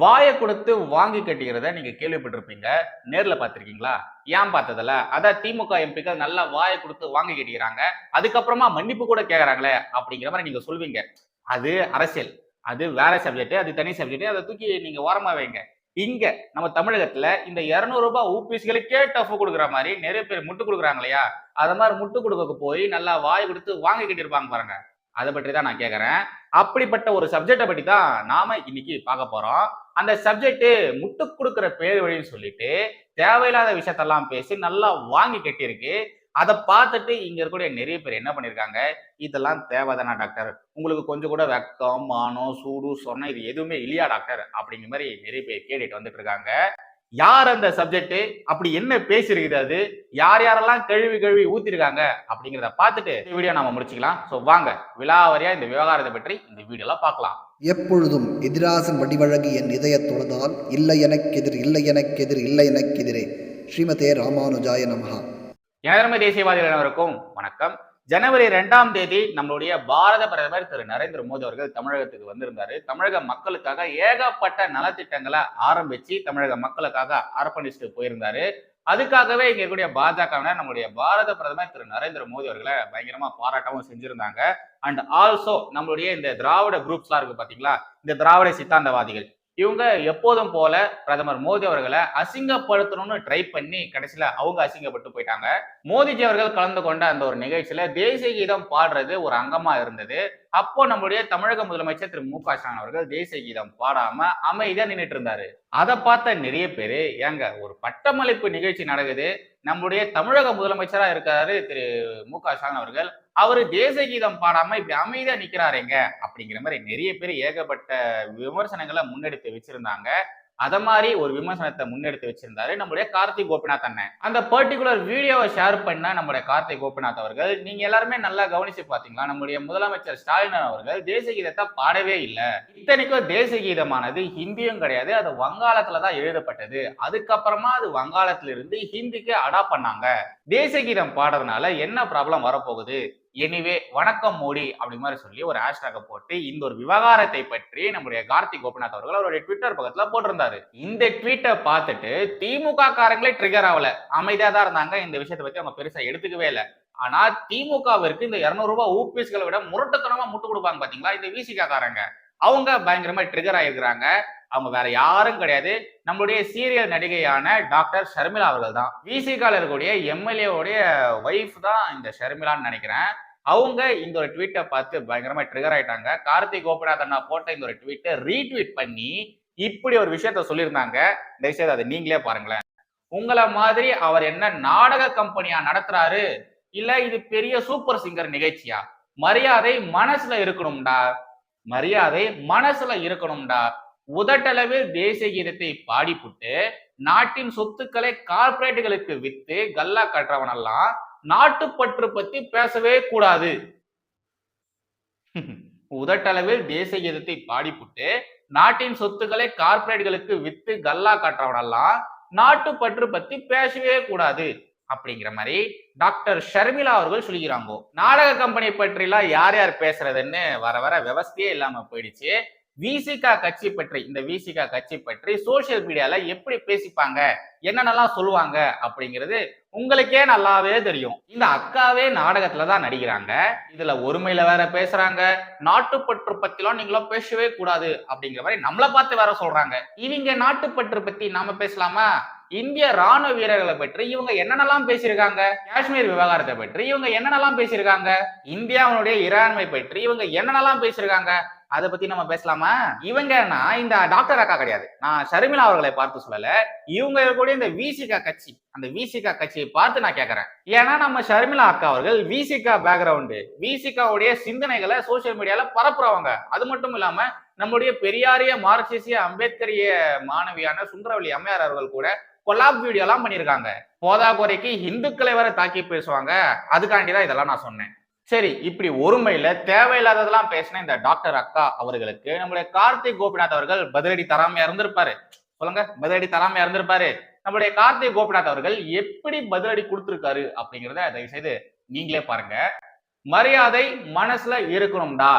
வாயை கொடுத்து வாங்கி கட்டிக்கிறத நீங்க கேள்விப்பட்டிருப்பீங்க. நேர்ல பாத்திருக்கீங்களா ஏன் பார்த்ததில்ல? அதான் திமுக எம்பிக்கள் நல்லா வாயை கொடுத்து வாங்கி கட்டிக்கிறாங்க. அதுக்கப்புறமா மன்னிப்பு கூட கேட்கறாங்களே அப்படிங்கிற மாதிரி நீங்க சொல்வீங்க. அது அரசியல். அது வேற சப்ஜெக்ட் அது தனி சப்ஜெக்ட். அதை தூக்கி நீங்க ஓரமா வைங்க. இங்க நம்ம தமிழகத்துல இந்த 200 ரூபாய் ஊபிஸ்களுக்கே டஃப் கொடுக்குற மாதிரி நிறைய பேர் முட்டு கொடுக்குறாங்க இல்லையா? அது மாதிரி முட்டு கொடுக்க போய் நல்லா வாய் கொடுத்து வாங்கி கட்டியிருப்பாங்க பாருங்க. அதை பற்றி தான் நான் கேட்குறேன் அப்படிப்பட்ட ஒரு சப்ஜெக்டை பற்றி தான் நாம இன்னைக்கு பார்க்க போறோம். அந்த சப்ஜெக்ட் முட்டு கொடுக்குற பேர் வழின்னு சொல்லிட்டு தேவையில்லாத விஷயத்தெல்லாம் பேசி நல்லா வாங்கி கட்டியிருக்கு. அதை பார்த்துட்டு இங்க இருக்கக்கூடிய நிறைய பேர் என்ன பண்ணியிருக்காங்க இதெல்லாம் தேவைதானா டாக்டர்? உங்களுக்கு கொஞ்சம் கூட வெக்கம் மானம் சூடு சொன்ன இது எதுவுமே இல்லையா டாக்டர்? அப்படிங்கிற மாதிரி நிறைய பேர் கேட்டுட்டு வந்துட்டு இருக்காங்க. யார் அந்த சப்ஜெக்ட் அப்படி என்ன பேசியிருக்குது அது? யார் யாரெல்லாம் கழுவி கழுவி ஊத்திருக்காங்க? அப்படிங்கிறத பார்த்துட்டு இந்த வீடியோ நாம முடிச்சுக்கலாம். ஸோ வாங்க விலாவரியா இந்த விவகாரத்தை பற்றி இந்த வீடியோல பார்க்கலாம். எப்பொழுதும் எதிராசன் வடிவழகு என் இதயத் தொழுதால் இல்லை எனக்கெதிர் இல்லை எனக்கெதிர் இல்லை எனக்கெதிரே ஸ்ரீமதே ராமானுஜாய நமஹா. எனதர்ம தேசியவாதிகள் அனைவருக்கும் வணக்கம். ஜனவரி ரெண்டாம் தேதி நம்மளுடைய பாரத பிரதமர் திரு நரேந்திர மோடி அவர்கள் தமிழகத்துக்கு வந்திருந்தாரு. தமிழக மக்களுக்காக ஏகப்பட்ட நலத்திட்டங்களை ஆரம்பிச்சு தமிழக மக்களுக்காக அர்ப்பணிச்சுட்டு போயிருந்தாரு. அதுக்காகவே இங்க இருக்கக்கூடிய பாஜகவினர் நம்மளுடைய பாரத பிரதமர் திரு நரேந்திர மோடி அவர்களை பயங்கரமா பாராட்டவும் செஞ்சிருந்தாங்க. அண்ட் ஆல்சோ நம்மளுடைய இந்த திராவிட குரூப்ஸ்லாம் இருக்கு பாத்தீங்களா? இந்த திராவிட சித்தாந்தவாதிகள். இவங்க எப்போதும் போல பிரதமர் மோடி அவர்களை அசிங்கப்படுத்தணும்னு ட்ரை பண்ணி கடைசியில அவங்க அசிங்கப்பட்டு போயிட்டாங்க. மோடிஜி அவர்கள் கலந்து கொண்ட அந்த ஒரு நிகழ்ச்சியில தேசிய கீதம் பாடுறது ஒரு அங்கமா இருந்தது. அப்போ நம்முடைய தமிழக முதலமைச்சர் திரு மு க ஸ்டாலின் அவர்கள் தேசிய கீதம் பாடாம அமைதியா நின்றுட்டு இருந்தாரு. அதை பார்த்த நிறைய பேரு ஏங்க ஒரு பட்டமளிப்பு நிகழ்ச்சி நடக்குது. நம்முடைய தமிழக முதலமைச்சரா இருக்காரு திரு மு க ஸ்டாலின் அவர்கள். அவரு தேசிய கீதம் பாடாம இப்படி அமைதியா நிக்கிறாருங்க அப்படிங்கிற மாதிரி நிறைய பேர் ஏகப்பட்ட விமர்சனங்களை முன்னெடுத்து வச்சிருந்தாங்க. அதை மாதிரி ஒரு விமர்சனத்தை முன்னெடுத்து வச்சிருந்தாரு நம்முடைய கார்த்திக் கோபிநாத் அண்ணன். அந்த பர்டிகுலர் வீடியோவை ஷேர் பண்ண நம்முடைய கார்த்திக் கோபிநாத் அவர்கள் நீங்க எல்லாருமே நல்லா கவனிச்சு பாத்தீங்களா? நம்முடைய முதலமைச்சர் ஸ்டாலின் அவர்கள் தேசிய கீதத்தை பாடவே இல்லை. இத்தனைக்கும் தேசிய கீதமானது ஹிந்தியும் கிடையாது அது வங்காளத்துல தான் எழுதப்பட்டது. அதுக்கப்புறமா அது வங்காளத்திலிருந்து ஹிந்திக்கு அடாப்ட் பண்ணாங்க. தேசிய கீதம் பாடுறதுனால என்ன ப்ராப்ளம் வரப்போகுது? எனிவே வணக்கம் மோடி அப்படி மாதிரி சொல்லி ஒரு ஹேஷ்டாக போட்டு இந்த ஒரு விவகாரத்தை பற்றி நம்முடைய கார்த்திக் கோபிநாத் அவர்கள் அவருடைய ட்விட்டர் பக்கத்துல போட்டிருந்தாரு. இந்த ட்வீட்டை பார்த்துட்டு திமுக காரங்களே ட்ரிகர் ஆகல. அமைதியா தான் இருந்தாங்க. இந்த விஷயத்தை பத்தி அவங்க பெருசா எடுத்துக்கவே இல்லை. ஆனா திமுகவிற்கு இந்த 200 ரூபாய் ஊபிஎஸ்களை விட முரட்டுத்தனமா முட்டு கொடுப்பாங்க பாத்தீங்களா? இந்த விசிகா காரங்க. அவங்க பயங்கரமா ட்ரிகர் ஆயிருக்கிறாங்க. அவங்க வேற யாரும் கிடையாது. நம்மளுடைய சீரியல் நடிகையான டாக்டர் ஷர்மிளா அவர்கள் தான் விசிகால இருக்கக்கூடிய எம்எல்ஏவுடைய ஒய்ஃப் தான் இந்த ஷர்மிளான்னு நினைக்கிறேன். அவங்க இந்த ஒரு ட்வீட்டை பார்த்து பயங்கரமா ட்ரிகர் ஆயிட்டாங்க. கார்த்திக் கோபிநாத் அண்ணா போட்ட இந்த ஒரு ட்வீட்டை ரீட்வீட் பண்ணி இப்படி ஒரு விஷயத்த சொல்லியிருந்தாங்க. தயவுசெய்து அதை நீங்களே பாருங்களேன். உங்களை மாதிரி அவர் என்ன நாடக கம்பெனியா நடத்துறாரு? இல்ல இது பெரிய சூப்பர் சிங்கர் நிகழ்ச்சியா? மரியாதை மனசுல இருக்கணும்டா. மரியாதை மனசுல இருக்கணும்டா. உதட்டளவில் தேசிய கீதத்தை பாடிப்புட்டு நாட்டின் சொத்துக்களை கார்ப்பரேட்டுகளுக்கு வித்து கல்லா கட்டுறவனெல்லாம் நாட்டுப்பற்று பத்தி பேசவே கூடாது. உதட்டளவில் தேசிய கீதத்தை பாடிப்புட்டு நாட்டின் சொத்துக்களை கார்ப்பரேட்டுகளுக்கு வித்து கல்லா கட்டுறவனெல்லாம் நாட்டுப்பற்று பத்தி பேசவே கூடாது. அப்படிங்கிற மாதிரி டாக்டர் ஷர்மிளா அவர்கள் சொல்லிக்கிறாங்க நாடக கம்பெனி பற்றிலாம் யார் யார் பேசுறதுன்னு வர வர விவசாயே இல்லாம போயிடுச்சு. விசிகா கட்சி பற்றி இந்த விசிகா கட்சி பற்றி சோசியல் மீடியால எப்படி பேசிப்பாங்க என்னென்னலாம் சொல்லுவாங்க அப்படிங்கிறது உங்களுக்கே நல்லாவே தெரியும். இந்த அக்காவே நாடகத்துல தான் நடிக்கிறாங்க. இதுல ஒருமையில வேற பேசுறாங்க. நாட்டுப்பற்று பத்திலாம் நீங்களும் பேசவே கூடாது அப்படிங்கிற மாதிரி நம்மளை பார்த்து வேற சொல்றாங்க. இவங்க நாட்டுப்பற்று பத்தி நாம பேசலாமா? இந்திய ராணுவ வீரர்களை பற்றி இவங்க என்னென்னலாம் பேசியிருக்காங்க? காஷ்மீர் விவகாரத்தை பற்றி இவங்க என்னென்னலாம் பேசியிருக்காங்க? இந்தியாவுடைய இறையாண்மை பற்றி இவங்க என்னென்னலாம் பேசியிருக்காங்க? அதை பத்தி நம்ம பேசலாமா? இவங்கன்னா இந்த டாக்டர் அக்கா கிடையாது. நான் ஷர்மிளா அவர்களை பார்த்து சொல்லல. இவங்க இருக்கக்கூடிய இந்த விசிகா கட்சி அந்த விசிகா கட்சியை பார்த்து நான் கேட்கறேன் ஏன்னா நம்ம ஷர்மிளா அக்கா அவர்கள் விசிகா பேக்ரவுண்டு விசிகாவுடைய சிந்தனைகளை சோசியல் மீடியால பரப்புறவங்க. அது மட்டும் இல்லாம நம்முடைய பெரியாரிய மார்க்சிசிய அம்பேத்கரிய மாணவியான சுந்தரவல்லி அம்மையார் அவர்கள் கூட கொலாப் வீடியோ எல்லாம் பண்ணியிருக்காங்க போதா குறைக்கு இந்துக்களை வர தாக்கி பேசுவாங்க. அதுக்காண்டி தான் இதெல்லாம் நான் சொன்னேன். சரி இப்படி ஒருமையில தேவையில்லாததெல்லாம் பேசின இந்த டாக்டர் அக்கா அவர்களுக்கு நம்முடைய கார்த்திக் கோபிநாத் அவர்கள் பதிலடி தராமையா இருந்திருப்பாரு. சொல்லுங்க பதிலடி தராமையா இருந்திருப்பாரு. நம்முடைய கார்த்திக் கோபிநாத் அவர்கள் எப்படி பதிலடி கொடுத்திருக்காரு அப்படிங்கிறத தயவு செய்து நீங்களே பாருங்க. மரியாதை மனசுல இருக்கணும்டா.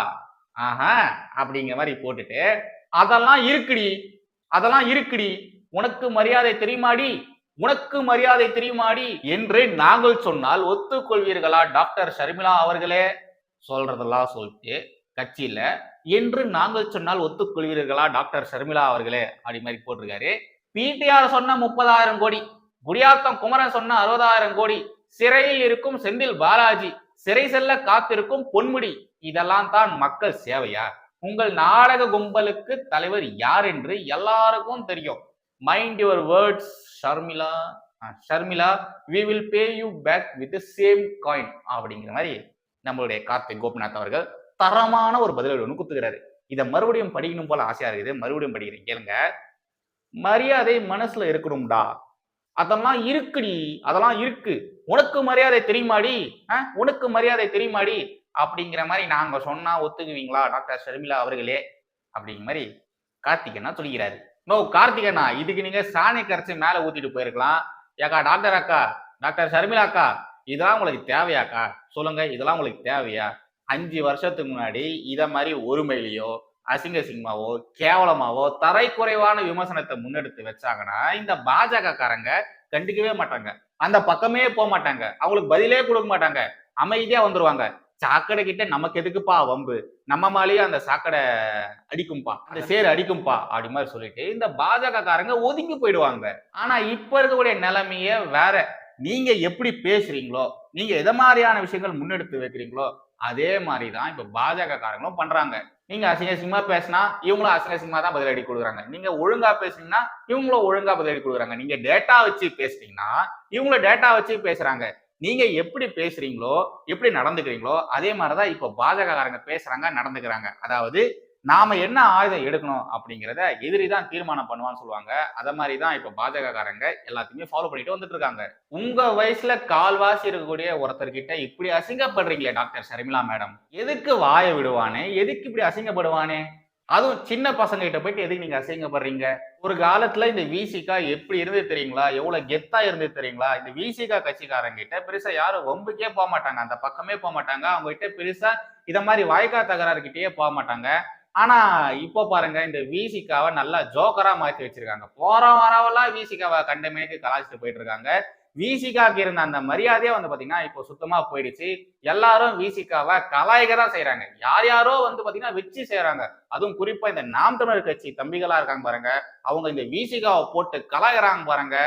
ஆஹா அப்படிங்கிற மாதிரி போட்டுட்டு அதெல்லாம் இருக்குடி அதெல்லாம் இருக்குடி உனக்கு மரியாதை தெரியுமாடி? உனக்கு மரியாதை தெரியுமாடி? என்று நாங்கள் சொன்னால் ஒத்துக்கொள்வீர்களா டாக்டர் ஷர்மிளா அவர்களே? சொல்றதெல்லாம் சொல்லிட்டு கட்சியில என்று நாங்கள் சொன்னால் ஒத்துக்கொள்வீர்களா டாக்டர் ஷர்மிளா அவர்களே? அப்படி மாதிரி போட்டிருக்காரு. பிடிஆர் சொன்ன முப்பதாயிரம் கோடி குடியாத்தம் குமரன் சொன்ன அறுபதாயிரம் கோடி சிறையில் இருக்கும் செந்தில் பாலாஜி சிறை செல்ல காத்திருக்கும் பொன்முடி இதெல்லாம் தான் மக்கள் சேவையா? உங்கள் நாடக கும்பலுக்கு தலைவர் யார் என்று எல்லாருக்கும் தெரியும். Mind your words Sharmila Sharmila we will pay you back with same coin அப்படிங்கிற மாதிரி நம்மளுடைய கார்த்திக் கோபிநாத் அவர்கள் தரமான ஒரு பதில் ஒன்று குத்துக்கிறாரு இதை மறுபடியும் படிக்கணும் போல ஆசையா இருக்குது. மறுபடியும் படிக்கிறேன் கேளுங்க. மரியாதை மனசுல இருக்கணும்டா. அதெல்லாம் இருக்குடி அதெல்லாம் இருக்கு. உனக்கு மரியாதை தெரியுமாடி? உனக்கு மரியாதை தெரியுமாடி? அப்படிங்கிற மாதிரி நாங்க சொன்னா ஒத்துக்குவீங்களா டாக்டர் ஷர்மிளா அவர்களே? அப்படிங்கிற மாதிரி கார்த்திக் என்ன சொல்கிறாரு நோ கார்த்திகண்ணா இதுக்கு நீங்க சாணி கரைச்சி மேல ஊத்திட்டு போயிருக்கலாம். ஏக்கா டாக்டர் அக்கா டாக்டர் ஷர்மிளா அக்கா இதெல்லாம் உங்களுக்கு தேவையாக்கா? சொல்லுங்க இதெல்லாம் உங்களுக்கு தேவையா? அஞ்சு வருஷத்துக்கு முன்னாடி இதை மாதிரி ஒருமையிலையோ அசிங்க சிங்கமாவோ கேவலமாவோ தரைக்குறைவான விமர்சனத்தை முன்னெடுத்து வச்சாங்கன்னா இந்த பாஜக காரங்க கண்டுக்கவே மாட்டாங்க. அந்த பக்கமே போக மாட்டாங்க. அவங்களுக்கு பதிலே கொடுக்க மாட்டாங்க. அமைதியா வந்துருவாங்க. சாக்கடை கிட்ட நமக்கு எதுக்குப்பா வம்பு? நம்ம மேலேயே அந்த சாக்கடை அடிக்கும்பா. அந்த சேர் அடிக்கும்பா அப்படி மாதிரி சொல்லிட்டு இந்த பாஜக காரங்க ஒதுங்கி போயிடுவாங்க. ஆனா இப்ப இருக்கக்கூடிய நிலைமைய வேற. நீங்க எப்படி பேசுறீங்களோ நீங்க எதை மாதிரியான விஷயங்கள் முன்னெடுத்து வைக்கிறீங்களோ அதே மாதிரி தான் இப்ப பாஜக காரங்களும் பண்றாங்க. நீங்க அசிங்கசிங்கமா பேசினா இவங்களும் அசிங்கசிங்கமா தான் பதிலடி கொடுக்குறாங்க. நீங்க ஒழுங்கா பேசுனீங்கன்னா இவங்களும் ஒழுங்கா பதிலடி கொடுக்குறாங்க. நீங்க டேட்டா வச்சு பேசுனீங்கன்னா இவங்களும் டேட்டா வச்சு பேசுறாங்க. நீங்க எப்படி பேசுறீங்களோ எப்படி நடந்துக்கிறீங்களோ அதே மாதிரிதான் இப்போ பாஜகக்காரங்க பேசுறாங்க நடந்துக்கிறாங்க. அதாவது நாம என்ன ஆயுதம் எடுக்கணும் அப்படிங்கிறத எதிரி தான் தீர்மானம் பண்ணுவான்னு சொல்லுவாங்க. அதை மாதிரி தான் இப்போ பாஜகக்காரங்க எல்லாத்தையுமே ஃபாலோ பண்ணிட்டு வந்துட்டு இருக்காங்க. உங்க வயசுல கால்வாசி இருக்கக்கூடிய ஒருத்தர்கிட்ட இப்படி அசிங்கப்படுறீங்களே டாக்டர் ஷர்மிளா மேடம். எதுக்கு வாய விடுவானே? எதுக்கு இப்படி அசிங்கப்படுவானே? அதுவும் சின்ன பசங்க கிட்ட போயிட்டு எதுக்கு நீங்க அசிங்கப்படுறீங்க? ஒரு காலத்துல இந்த விசிகா எப்படி இருந்தது தெரியுங்களா? எவ்வளவு கெத்தா இருந்தது தெரியுங்களா? இந்த விசிகா கட்சிக்காரங்க கிட்ட பெருசா யாரும் வம்புக்கே போக மாட்டாங்க அந்த பக்கமே போக மாட்டாங்க அவங்க கிட்ட பெருசா இத மாதிரி வாய்க்கா தகராறு கிட்டேயே போக மாட்டாங்க ஆனா இப்போ பாருங்க இந்த விசிகாவை நல்லா ஜோக்கரா மாத்தி வச்சிருக்காங்க. போற வரவெல்லாம் விசிகாவை கண்டமேனுக்கு கலாச்சிட்டு போயிட்டு இருக்காங்க. விசிகாக்கு இருந்த அந்த மரியாதையே வந்து பாத்தீங்கன்னா இப்போ சுத்தமா போயிடுச்சு. எல்லாரும் விசிகாவை கலாய்க தான் செய்யறாங்க யார் யாரோ வந்து பாத்தீங்கன்னா வச்சு செய்யறாங்க அதுவும் குறிப்பா இந்த நாம் தமிழர் கட்சி தம்பிகளா இருக்காங்க பாருங்க. அவங்க இந்த விசிகாவை போட்டு கலாய்கிறாங்க பாருங்க.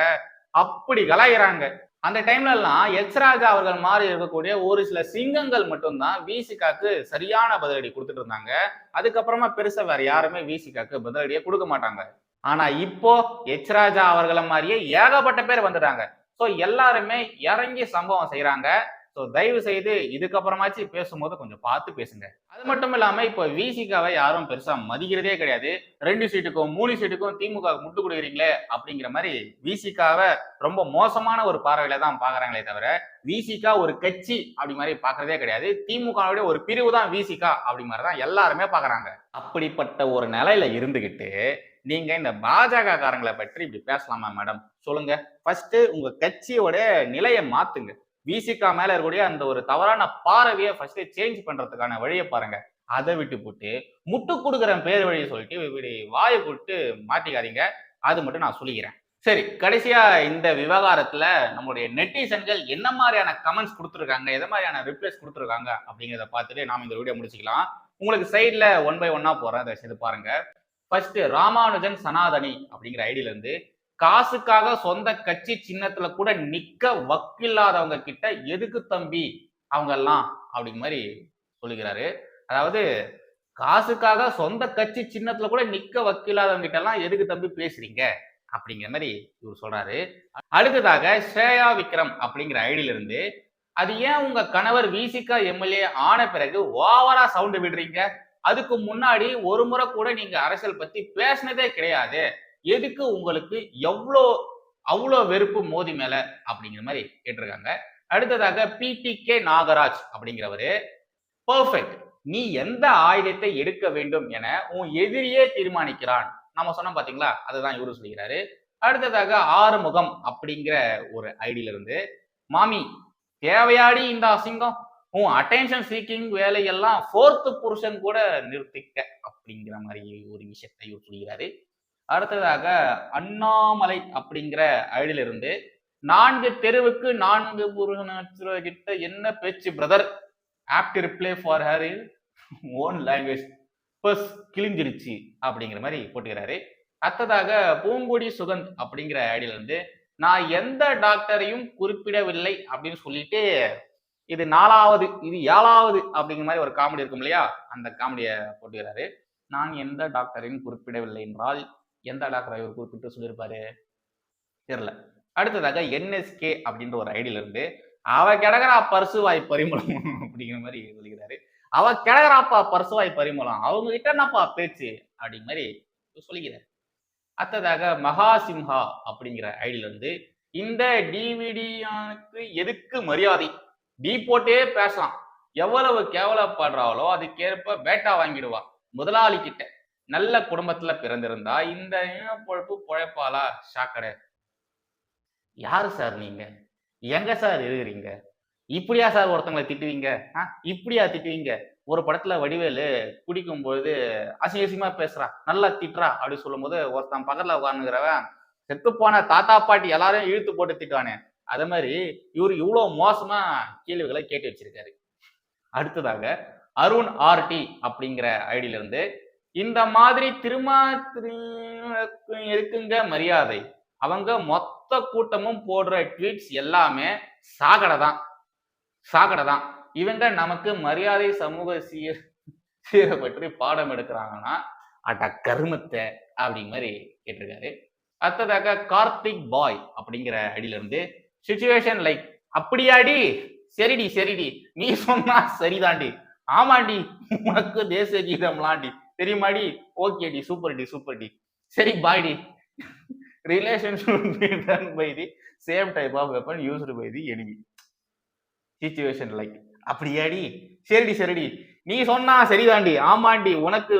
அப்படி கலாய்கிறாங்க அந்த டைம்ல எல்லாம் எச் ராஜா அவர்கள் மாதிரி இருக்கக்கூடிய ஒரு சில சிங்கங்கள் மட்டும்தான் விசிகாக்கு சரியான பதிலடி கொடுத்துட்டு இருந்தாங்க. அதுக்கப்புறமா பெருசா வேற யாருமே விசிகாக்கு பதிலடியை கொடுக்க மாட்டாங்க. ஆனா இப்போ எச் ராஜா அவர்களை மாதிரியே ஏகப்பட்ட பேர் வந்துட்டாங்க. ஸோ எல்லாருமே இறங்கி சம்பவம் செய்கிறாங்க ஸோ தயவு செய்து இதுக்கப்புறமாச்சு பேசும்போது கொஞ்சம் பார்த்து பேசுங்க. அது மட்டும் இல்லாமல் இப்போ விசிகாவை யாரும் பெருசாக மதிக்கிறதே கிடையாது. ரெண்டு சீட்டுக்கும் மூணு சீட்டுக்கும் திமுக முட்டு கொடுக்குறீங்களே அப்படிங்கிற மாதிரி விசிகாவை ரொம்ப மோசமான ஒரு பார்வையில தான் பார்க்குறாங்களே தவிர விசிகா ஒரு கட்சி அப்படி மாதிரி பார்க்குறதே கிடையாது. திமுகவுடைய ஒரு பிரிவு தான் விசிகா அப்படி மாதிரி தான் எல்லாருமே பார்க்குறாங்க. அப்படிப்பட்ட ஒரு நிலையில இருந்துக்கிட்டு நீங்க இந்த பாஜக காரங்களை பற்றி இப்படி பேசலாமா மேடம்? சொல்லுங்க. ஃபர்ஸ்ட் உங்க கட்சியோட நிலையை மாத்துங்க. விசிகா மேல இருக்கக்கூடிய அந்த ஒரு தவறான பார்வையை ஃபர்ஸ்ட் சேஞ்ச் பண்றதுக்கான வழியை பாருங்க. அதை விட்டு போட்டு முட்டு கொடுக்குற பேர் வழியை சொல்லிட்டு இப்படி வாயை போட்டு மாட்டிக்காதீங்க. அது மட்டும் நான் சொல்லிக்கிறேன். சரி கடைசியா இந்த விவகாரத்துல நம்மளுடைய நெட்டிசன்கள் என்ன மாதிரியான கமெண்ட்ஸ் கொடுத்துருக்காங்க எதை மாதிரியான ரிப்ளைஸ் கொடுத்துருக்காங்க அப்படிங்கிறத பார்த்துட்டு நாம இந்த வீடியோ முடிச்சுக்கலாம். உங்களுக்கு சைட்ல ஒன் பை ஒன்னா போறேன். அதை செய்து பாருங்க. ஃபர்ஸ்ட் ராமானுஜன் சனாதனி அப்படிங்கிற ஐடியில இருந்து காசுக்காக சொந்த கட்சி சின்னத்துல கூட நிக்க வக்கில்லாதவங்க கிட்ட எதுக்கு தம்பி அவங்க எல்லாம் அப்படிங்கிற மாதிரி சொல்லுகிறாரு. அதாவது காசுக்காக சொந்த கட்சி சின்னத்துல கூட நிக்க வக்கில்லாதவங்க கிட்ட எல்லாம் எதுக்கு தம்பி பேசுறீங்க அப்படிங்கிற மாதிரி இவர் சொல்றாரு. அடுத்ததாக ஸ்ரேயா விக்ரம் அப்படிங்கிற ஐடியில இருந்து அது ஏன் உங்க கணவர் விசிகா எம்எல்ஏ ஆன பிறகு ஓவரா சவுண்ட் விடுறீங்க? அதுக்கு முன்னாடி ஒரு முறை கூட நீங்க அரசியல் பத்தி பேசினதே கிடையாது. எதுக்கு உங்களுக்கு எவ்வளோ அவ்வளோ வெறுப்பு மோதி மேல அப்படிங்கிற மாதிரி கேட்டிருக்காங்க. அடுத்ததாக பிடிகே நாகராஜ் அப்படிங்கிறவரு பர்ஃபெக்ட் நீ எந்த ஆயுதத்தை எடுக்க வேண்டும் என உன் எதிரியே தீர்மானிக்கிறான். நம்ம சொன்னோம் பாத்தீங்களா? அதுதான் இவரு சொல்லிக்கிறாரு. அடுத்ததாக ஆறுமுகம் அப்படிங்கிற ஒரு ஐடியில இருந்து மாமி தேவையாடி இந்த அசிங்கம்? உன் அட்டென்ஷன் சீக்கிங் வேலையெல்லாம் ஃபோர்த்து புருஷன் கூட நிறுத்திக்க அப்படிங்கிற மாதிரி ஒரு விஷயத்தை இவர் சொல்கிறாரு. அடுத்ததாக அண்ணாமலை அப்படிங்கிற ஐடியில் இருந்து நான்கு தெருவுக்கு நான்கு புருஷன் கிட்ட என்ன பேச்சு brother apt reply for her own language bus கிழிஞ்சிருச்சு அப்படிங்கிற மாதிரி போட்டுக்கிறாரு. அடுத்ததாக பூங்குடி சுகந்த் அப்படிங்கிற ஐடியில் இருந்து நான் எந்த டாக்டரையும் குறிப்பிடவில்லை அப்படின்னு சொல்லிட்டு இது நாலாவது இது ஏழாவது அப்படிங்கிற மாதிரி ஒரு காமெடி இருக்கும் இல்லையா? அந்த காமெடியை போட்டுக்கிறாரு. நான் எந்த டாக்டரையும் குறிப்பிடவில்லை என்றால் எந்த டாக்டரை இவர் குறிப்பிட்டு சொல்லியிருப்பாரு? தெரியல. அடுத்ததாக என்எஸ்கே அப்படின்ற ஒரு ஐடியில இருந்து அவ கிடக்குறா பரிசுவாய் பரிமளம் அப்படிங்கிற மாதிரி சொல்லிக்கிறாரு. அவ கிடக்குறாப்பா பரிசுவாய் பரிமளம் அவங்க கிட்ட என்னப்பா பேச்சு? அப்படிங்கிற மாதிரி சொல்லிக்கிறாரு. அடுத்ததாக மகாசிம்ஹா அப்படிங்கிற ஐடியில இருந்து இந்த டிவிடியானுக்கு எதுக்கு மரியாதை? டீ போட்டே பேசலாம். எவ்வளவு கேவலப்படுறாளோ அதுக்கேற்ப பேட்டா வாங்கிடுவா. முதலாளி கிட்ட நல்ல குடும்பத்துல பிறந்திருந்தா இந்த இன பொழப்பு பொழைப்பாளா? சாக்கடை யாரு சார் நீங்க? எங்க சார் இருக்கிறீங்க? இப்படியா சார் ஒருத்தங்களை திட்டுவீங்க? ஆ? இப்படியா திட்டுவீங்க? ஒரு படத்துல வடிவேலு குடிக்கும் பொழுது அசிங்க அசிங்கமா பேசுறா. நல்லா திட்டுறா அப்படின்னு சொல்லும்போது ஒருத்தன் பக்கத்துல உட்காந்துக்கிறவன் செத்து போன தாத்தா பாட்டி எல்லாரையும் இழுத்து போட்டு திட்டுவானே. அதே மாதிரி இவர் இவ்வளோ மோசமா கேள்விகளை கேட்டு வச்சிருக்காரு. அடுத்ததாக அருண் ஆர்டி அப்படிங்கிற ஐடியில இருந்து இந்த மாதிரி திருமாத்திரி இருக்குங்க மரியாதை. அவங்க மொத்த கூட்டமும் போடுற ட்வீட்ஸ் எல்லாமே சாகடை தான். சாகடை தான். இவங்க நமக்கு மரியாதை சமூக சீர் சீரை பற்றி பாடம் எடுக்கிறாங்கன்னா அட கருமத்தை அப்படிங்கிற மாதிரி கேட்டிருக்காரு. அடுத்ததாக கார்த்திக் பாய் அப்படிங்கிற அடியிலிருந்து சுச்சுவேஷன் லைக் அப்படியாடி? சரிடி சரிடி. நீ சொன்னா சரிதாண்டி. ஆமாண்டி உனக்கு தேசிய கீதம்லாண்டி தெரியுமாடி? ஓகேடி சூப்பர் டி சூப்பர் டி. சரி பாய்டி relationship by the same type of weapon used by the enemy situation like அப்படியாடி? சரிடி சரிடி. நீ சொன்னா சரிதாண்டி. ஆமாண்டி உனக்கு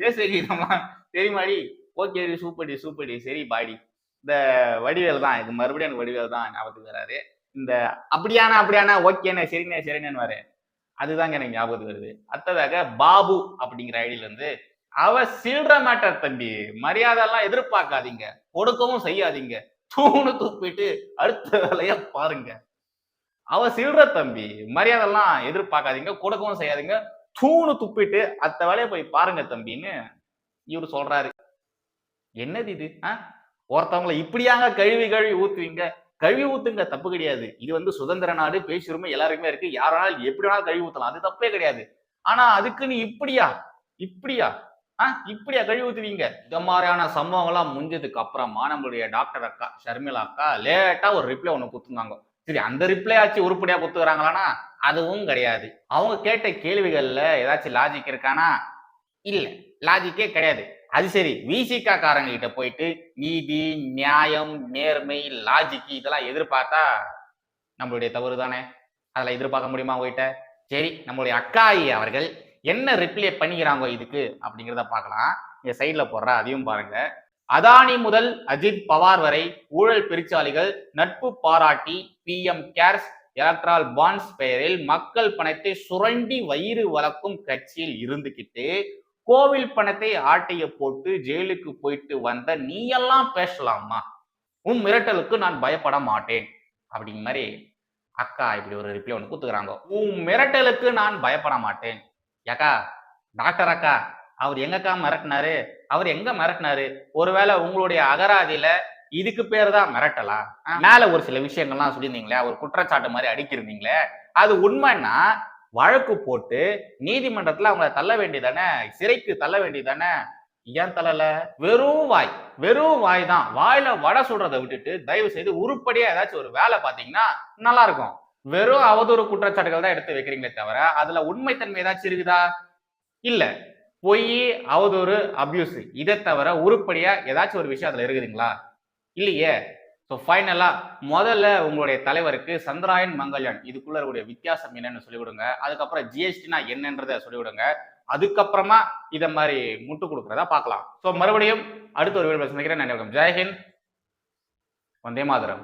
தேசிய கீதம்லாம் தெரியுமாடி? ஓகே சூப்பர்டி சூப்பர்டி. சரி பாடி இந்த வடிவேல் தான் இது மறுபடியும் எனக்கு வடிவேல் தான் ஞாபகத்துக்கு வராரு. இந்த அப்படியானா அப்படியானா ஓகேண்ணே சரிண்ணே சரிண்ணேன்னு வர அதுதாங்க எனக்கு ஞாபகத்துக்கு வருது. அடுத்ததாக பாபு அப்படிங்கிற ஐடியில இருந்து அவ சில்ற மேட்டர் தம்பி. மரியாதை எல்லாம் எதிர்பார்க்காதீங்க. கொடுக்கவும் செய்யாதீங்க. தூணு துப்பிட்டு அடுத்த வேலைய பாருங்க. அவ சில்ற தம்பி. மரியாதை எல்லாம் எதிர்பார்க்காதீங்க. கொடுக்கவும் செய்யாதீங்க. தூணு துப்பிட்டு அத்த வேலையை போய் பாருங்க தம்பின்னு இவர் சொல்றாரு. என்னது இது? ஆஹ் ஒருத்தவங்களை இப்படியாங்க கழுவி கழுவி ஊத்துவீங்க? கழுவி ஊத்துங்க தப்பு கிடையாது. இது வந்து சுதந்திர நாடு பேசுரிமை எல்லாருக்குமே இருக்கு. யாராலும் எப்படி வேணாலும் கழுவி ஊத்தலாம். அது தப்பே கிடையாது. ஆனா அதுக்கு நீ இப்படியா? இப்படியா? ஆ? இப்படியா கழுவி ஊத்துவீங்க? இந்த மாதிரியான சம்பவங்கள்லாம் முடிஞ்சதுக்கு அப்புறமா நம்மளுடைய டாக்டர் அக்கா ஷர்மிளா அக்கா லேட்டா ஒரு ரிப்ளை ஒண்ணு குத்துனாங்க சரி அந்த ரிப்ளை ஆச்சு உருப்படியா குத்துக்கிறாங்களான்னா அதுவும் கிடையாது. அவங்க கேட்ட கேள்விகள்ல ஏதாச்சும் லாஜிக் இருக்கானா? இல்ல. லாஜிக்கே கிடையாது. அது சரி விசிகா காரங்க கிட்ட போயிட்டு நீதி நியாயம் நேர்மை லாஜிக் இதெல்லாம் எதிர்பார்த்தா நம்மளுடைய தவறு தானே? அதெல்லாம் எதிர்பார்க்க முடியுமா உங்ககிட்ட? சரி நம்மளுடைய அக்காயி அவர்கள் என்ன ரிப்ளை பண்ணிக்கிறாங்க இதுக்கு அப்படிங்கிறத பார்க்கலாம். இங்க சைட்ல போடுற அதையும் பாருங்க. அதானி முதல் அஜித் பவார் வரை ஊழல் பெருச்சாளிகள் நட்பு பாராட்டி பிஎம் கேர்ஸ் எலக்ட்ரால் பாண்ட்ஸ் பெயரில் மக்கள் பணத்தை சுரண்டி வயிறு வளர்க்கும் கட்சியில் இருந்துகிட்டு கோவில் பணத்தை ஆட்டைய போட்டு ஜெயிலுக்கு போயிட்டு வந்த நீ எல்லாம் பேசலாமா? உன் மிரட்டலுக்கு நான் பயப்பட மாட்டேன். அப்படிங்கிற மாதிரி அக்கா இப்படி ஒரு ரிப்ளை ஒன்று குத்துக்கிறாங்க உன் மிரட்டலுக்கு நான் பயப்பட மாட்டேன். ஏக்கா டாக்டர் அக்கா அவர் எங்கக்கா மிரட்டினாரு? அவர் எங்க மிரட்டினாரு? ஒருவேளை உங்களுடைய அகராதியில இதுக்கு பேர் தான் மிரட்டலா? மேல ஒரு சில விஷயங்கள்லாம் சொல்லியிருந்தீங்களே ஒரு குற்றச்சாட்டு மாதிரி அடிக்கிருந்தீங்களே அது உண்மைன்னா வழக்கு போட்டு நீதிமன்றத்துல அவங்கள தள்ள வேண்டியதானே? சிறைக்கு தள்ள வேண்டியதானே? ஏன் தள்ளல? வெறும் வாய். வெறும் வாய் தான். வாயில வடை சுடுறதை விட்டுட்டு தயவு செய்து உருப்படியா ஏதாச்சும் ஒரு வேலை பாத்தீங்கன்னா நல்லா இருக்கும். வெறும் அவதூறு குற்றச்சாட்டுகள் தான் எடுத்து வைக்கிறீங்களே தவிர அதுல உண்மைத்தன்மை ஏதாச்சும் இருக்குதா? இல்ல. பொய் அவதூறு அபியூஸ். இதை தவிர உருப்படியா ஏதாச்சும் ஒரு விஷயம் அதுல இருக்குதுங்களா? இல்லையே. ஸோ ஃபைனலாக முதல்ல உங்களுடைய தலைவருக்கு சந்திராயன் மங்கள்யான் இதுக்குள்ள இருக்கக்கூடிய வித்தியாசம் என்னன்னு சொல்லி விடுங்க அதுக்கப்புறம் ஜிஎஸ்டினா என்னன்றதை சொல்லி விடுங்க அதுக்கப்புறமா இதை மாதிரி முட்டு கொடுக்குறதா பார்க்கலாம். ஸோ மறுபடியும் அடுத்த ஒரு வீடியோ சந்திக்கிறேன். நான் ஜெயஹிந்த் வந்தே மாதரம்.